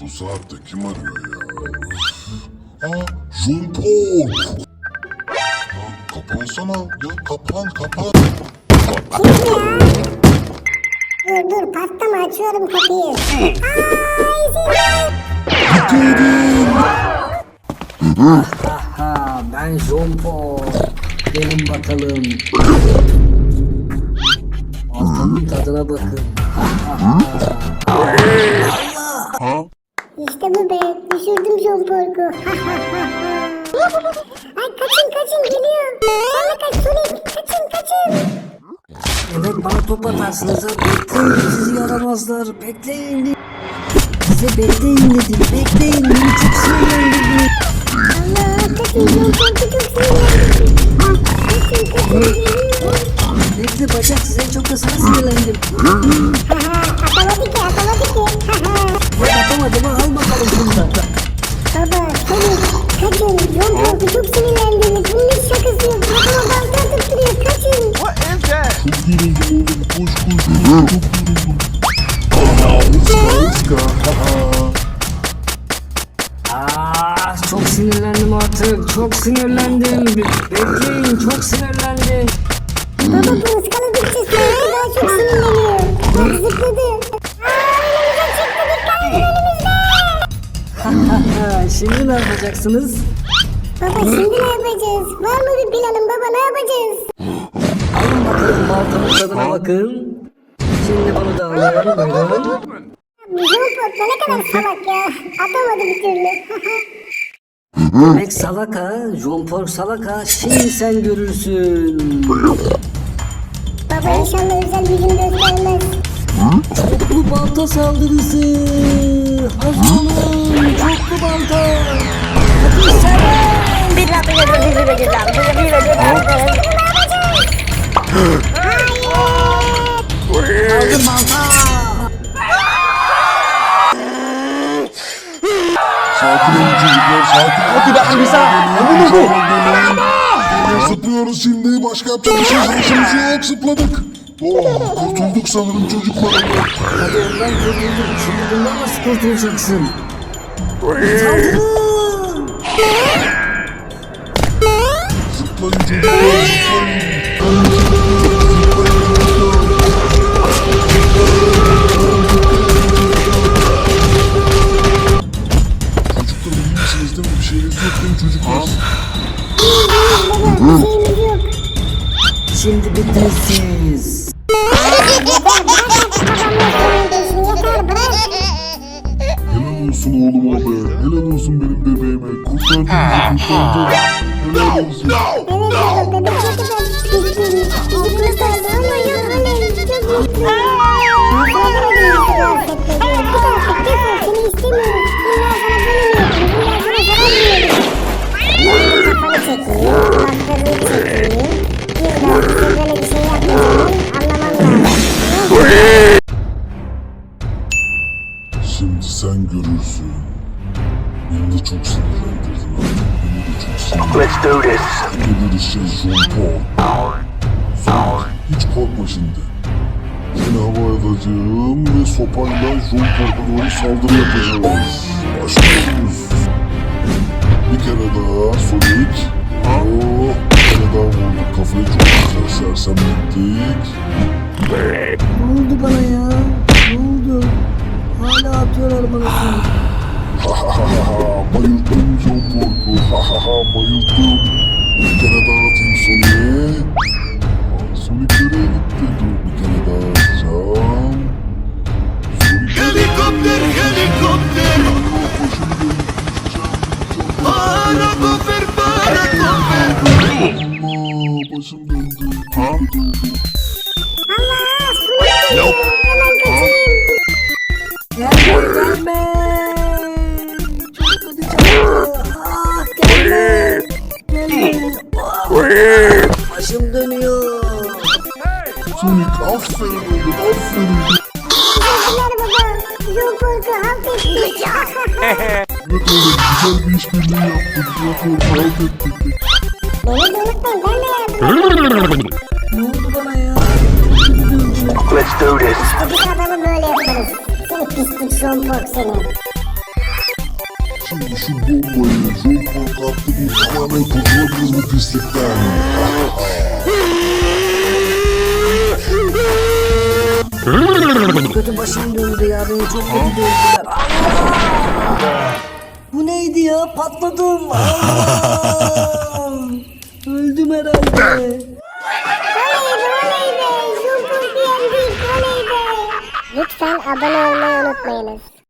Bu saatte kim arıyor ya? Aa, Jean Paul. Ya kapansana. Ya kapan kapan. Dur dur patlama açıyorum kapıyı. Ay Ha ben John Paul. Gelin bakalım. Baltanın tadına bakın. İşte bu be. Düşürdüm John Pork'u. Ay kaçın kaçın geliyor. Sen de kaç Sonic. Kaçın kaçın. Evet bana top atarsınız. Bekleyin sizi yaramazlar. Bekleyin. Size bekleyin dedim. Bekleyin. Beni çok sinirlendirdiniz. Allah kaçın John Pork'u çok sinirlendim. Kaçın. John Pork'u çok sinirlendiniz. Bunun hiç şakası yok. Kafama balta atıp duruyor. Kaçın. Çok yoruldum oğlum. Koş koş. Çok yoruldum. Aa, çok sinirlendim artık. Çok sinirlendim. Be- Bekleyin çok sinirlendim. Yapacaksınız? Baba şimdi ne yapacağız? Var mı bir planın baba ne yapacağız? Alın bakalım baltanın tadına bakın. Şimdi bunu da alıyorum buyurun. Da ne kadar salak ya. Atamadı bir türlü. Demek salaka, John Paul salaka. Şimdi sen görürsün. baba inşallah özel gücünü göstermez. Çoklu balta saldırısı. Hazır olun. Çoklu balta. Aldım balta. Sakin olun çocuklar. Sakin olun. Hadi be Hamza. Bu ne bu? Zıplıyoruz şimdi. Başka yapacak bir şey şansımız yok. Zıpladık. Oh, kurtulduk sanırım çocuklar. Hadi ondan kurtulduk. Şimdi bundan nasıl kurtulacaksın? Saldırın. Zıplayın çocuklar. Zıplayın. Çocuklar iyi Şimdi sen görürsün. Beni de çok sinirlendirdin. Beni de çok sinirlendirdin. Let's do this. Gelirişeceğiz Jean Paul. Sonra hiç korkma şimdi. Seni havaya alacağım ve sopayla Jean Paul'a doğru saldırı yapacağız. Başlıyoruz. Paul'u. Ha ha ha bayıldım. Bir kere daha atayım Sonic'e. Sonic nereye gitti? Dur bir kere daha atacağım. Sonic Helikopter, helikopter. Parakofer, parakofer. Aa, başım döndü. Ha? Allah! Su geliyor. Hemen kaçayım. Gelme. Başım dönüyor. Sonic aferin oğlum aferin. Teşekkürler baba. Paul'u affettik. Evet oğlum güzel bir işbirliği yaptık. Jean Paul'u alt ettik. Beni de unutmayın ben de yardım Ne oldu bana ya? Let's do this. Dedik adamı böyle yaparız. Seni pislik Paul seni. Şimdi şu bombayı Joker attı bir kurtulabiliriz bu pislikten. Kötü başım döndü ya beni çok kötü dövdüler. Allah! Bu neydi ya patladım. Öldüm herhalde. Lütfen abone olmayı unutmayınız.